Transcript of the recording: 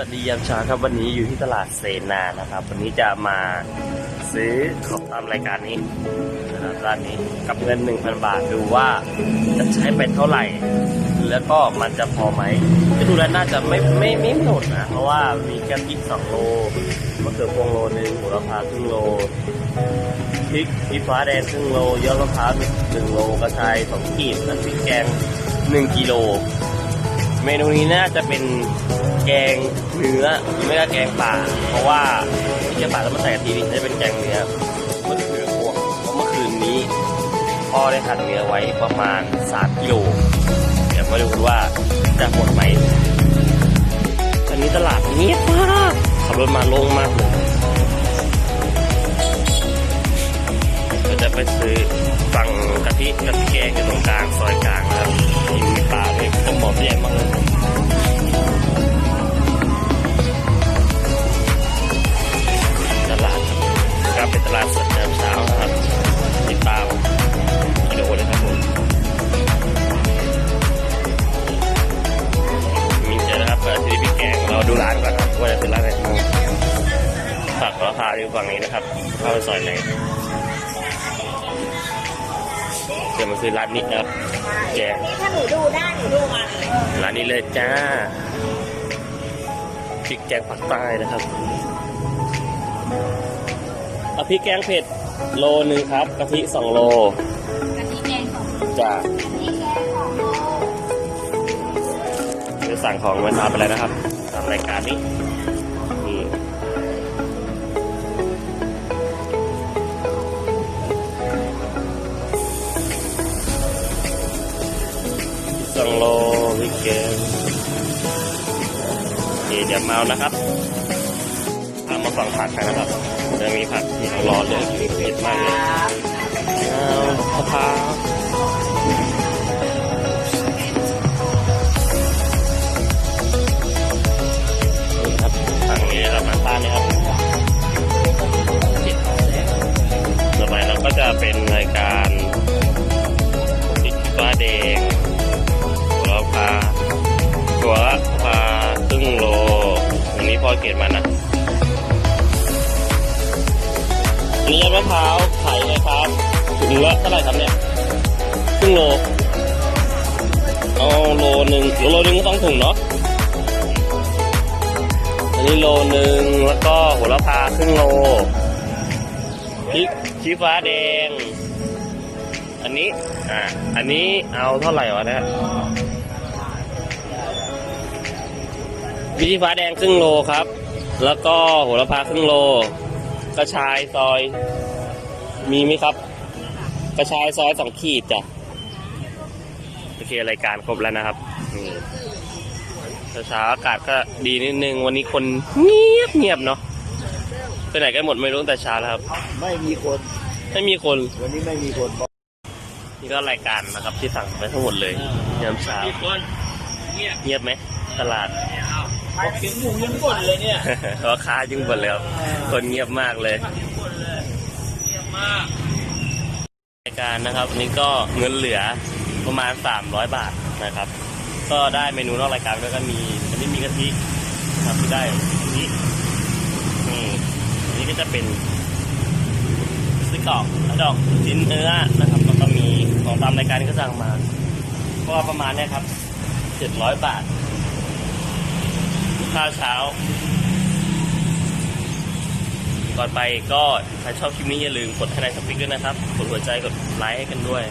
วัสดียามเช้าครับวันนี้อยู่ที่ตลาดเสนานะครับ วันนี้จะมาซื้อของตามรายการนี้นะครับร้านนี้กับเงิน 1,000 บาทดูว่าจะใช้ไปเท่าไหร่ แล้วก็มันจะพอไหมก็ดูแล้วน่าจะไม่ไม่ไม่หมดนะ เพราะว่ามีแกะพริกสองโลมะเขือพวงโลหนึ่งโหระพาครึ่งโลพริกพริกฟ้าแดงครึ่งโลยอดมะพร้าวหนึ่งโลกระชายสองขีดน้ำพริกแกงหนึ่งกิโล เมนูนี้น่าจะเป็นแกงเนื้อไม่ใช่แกงป่า เพราะว่าที่แกงป่าแล้วมันใส่กะทิจะเป็นแกงเนื้อมันคือพวกเพราะเมื่อคืนนี้พ่อได้หั่นเนื้อไว้ประมาณ3กิโลเดี๋ยวมาดูกันว่าจะหมดไหมอันนี้ตลาดเงียบมากขับรถมาโล่งมากเลยก็จะไปซื้อสั่งกะทิกะทิแกงอยู่ตรงกลางซอยกลางนะครับ มีมีปลยต้องบอกใหญ่มากเลยตลาดครับเป็นตลาดสดยามเช้านะครับติดตามกิโลเลยครับผมมีเจอนะครับเปิดที่พี่แกงเราดูร้านก่อนครับว่าจะเป็นร้านไหนบ้างฝากราคาอยู่ฝั่งนี้นะครับเข้าไปซอยไหน เดี๋ยวมาซื้อร้านนี้นะครับแกงนี่ถ้าหนูดูได้หนูดูมันเลยร้านนี้เลยจ้าพริกแกงภาคใต้นะครับเอาพริกแกงเผ็ดโลหนึ่งครับกะทิสองโลกะทิแกงของจ้ากะทิแกงของโลจะสั่งของมาทำไปแล้วนะครับตามรายการนี้นี่ สองโลวิเกงนี่เดี๋ยวเมานะครับพามาฝั่งผักกันนะครับจะมีผักที่รอเหลืออยู่เยอะมากเลยเอามะพา อันนี้พ่อเกตมานะอันนี้ยอมะพร้าวไข่นะครับถุงละเท่าไหร่ครับเนี่ยครึ่งโลเอาโลหนึ่งโลหนึ่งก็ต้องถุงเนาะอันนี้โลหนึ่งแล้วก็โหระพาครึ่งโลพริกชี้ฟ้าแดง อันนี้ อ่า อันนี้เอาเท่าไหร่วะเนี่ย พริกชี้ฟ้าแดงครึ่งโลครับ แล้วก็โหระพาครึ่งโล กระชายซอย มีไหมครับ กระชายซอยสองขีดจ้ะโอเครายการครบแล้วนะครับนี่เช้าๆอากาศก็ดีนิดนึง วันนี้คนเงียบเงียบเนาะไปไหนกันหมดไม่รู้ตั้งแต่เช้าแล้วครับ ไม่มีคนไม่มีคน วันนี้ไม่มีคนบอกนี่ก็รายการนะครับที่สั่งไปทั้งหมดเลยยามเช้าเงียบไหมตลาด บอกเสียงหมูยังบ่นเลยเนี่ยราคาจึงหมดแล้วคนเงียบมากเลยรายการนะครับอันนี้ก็เงินเหลือประมาณ 300 บาทนะครับ ก็ได้เมนูนอกรายการแล้วก็มีอันนี้มีกะทินะครับที่ได้กะทินี่อันนี้ก็จะเป็นไส้กรอกและดอกชิ้นเนื้อนะครับแล้วก็มีของตามรายการที่ก็สั่งมา ก็ประมาณเนี้ยครับ700 บาท ข้าวเช้า ก่อนไปก็ใครชอบคลิปนี้อย่าลืมกดให้ในสปิกด้วยนะครับ กดหัวใจกดไลค์ให้กันด้วย